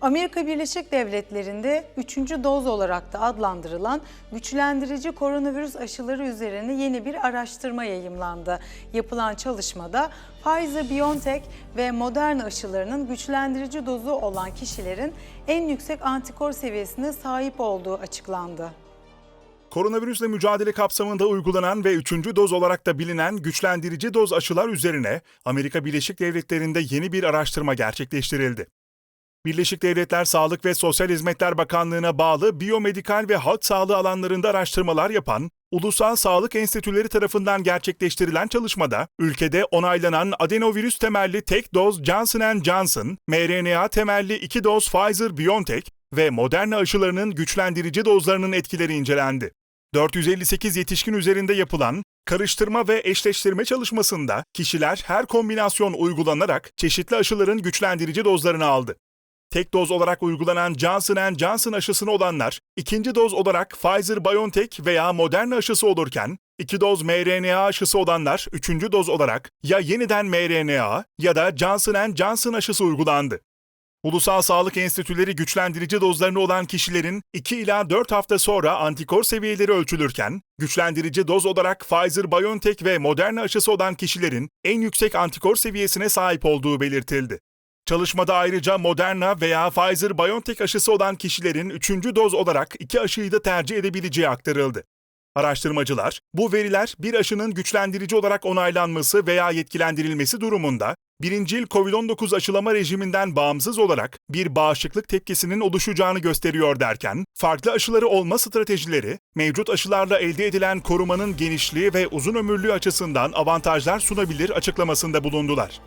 Amerika Birleşik Devletleri'nde 3. doz olarak da adlandırılan güçlendirici koronavirüs aşıları üzerine yeni bir araştırma yayımlandı. Yapılan çalışmada Pfizer-BioNTech ve Moderna aşılarının güçlendirici dozu olan kişilerin en yüksek antikor seviyesine sahip olduğu açıklandı. Koronavirüsle mücadele kapsamında uygulanan ve üçüncü doz olarak da bilinen güçlendirici doz aşılar üzerine Amerika Birleşik Devletleri'nde yeni bir araştırma gerçekleştirildi. Birleşik Devletler Sağlık ve Sosyal Hizmetler Bakanlığı'na bağlı biyomedikal ve halk sağlığı alanlarında araştırmalar yapan Ulusal Sağlık Enstitüleri tarafından gerçekleştirilen çalışmada ülkede onaylanan adenovirüs temelli tek doz Johnson Johnson, mRNA temelli iki doz Pfizer-BioNTech ve Moderna aşılarının güçlendirici dozlarının etkileri incelendi. 458 yetişkin üzerinde yapılan karıştırma ve eşleştirme çalışmasında kişiler her kombinasyon uygulanarak çeşitli aşıların güçlendirici dozlarını aldı. Tek doz olarak uygulanan Johnson Johnson aşısını olanlar, ikinci doz olarak Pfizer-BioNTech veya Moderna aşısı olurken, iki doz mRNA aşısı olanlar üçüncü doz olarak ya yeniden mRNA ya da Johnson Johnson aşısı uygulandı. Ulusal Sağlık Enstitüleri güçlendirici dozlarını olan kişilerin 2 ila 4 hafta sonra antikor seviyeleri ölçülürken, güçlendirici doz olarak Pfizer-BioNTech ve Moderna aşısı olan kişilerin en yüksek antikor seviyesine sahip olduğu belirtildi. Çalışmada ayrıca Moderna veya Pfizer-BioNTech aşısı olan kişilerin 3. doz olarak iki aşıyı da tercih edebileceği aktarıldı. Araştırmacılar, bu veriler bir aşının güçlendirici olarak onaylanması veya yetkilendirilmesi durumunda birincil COVID-19 aşılama rejiminden bağımsız olarak bir bağışıklık tepkisinin oluşacağını gösteriyor derken, farklı aşıları olma stratejileri, mevcut aşılarla elde edilen korumanın genişliği ve uzun ömürlüğü açısından avantajlar sunabilir açıklamasında bulundular.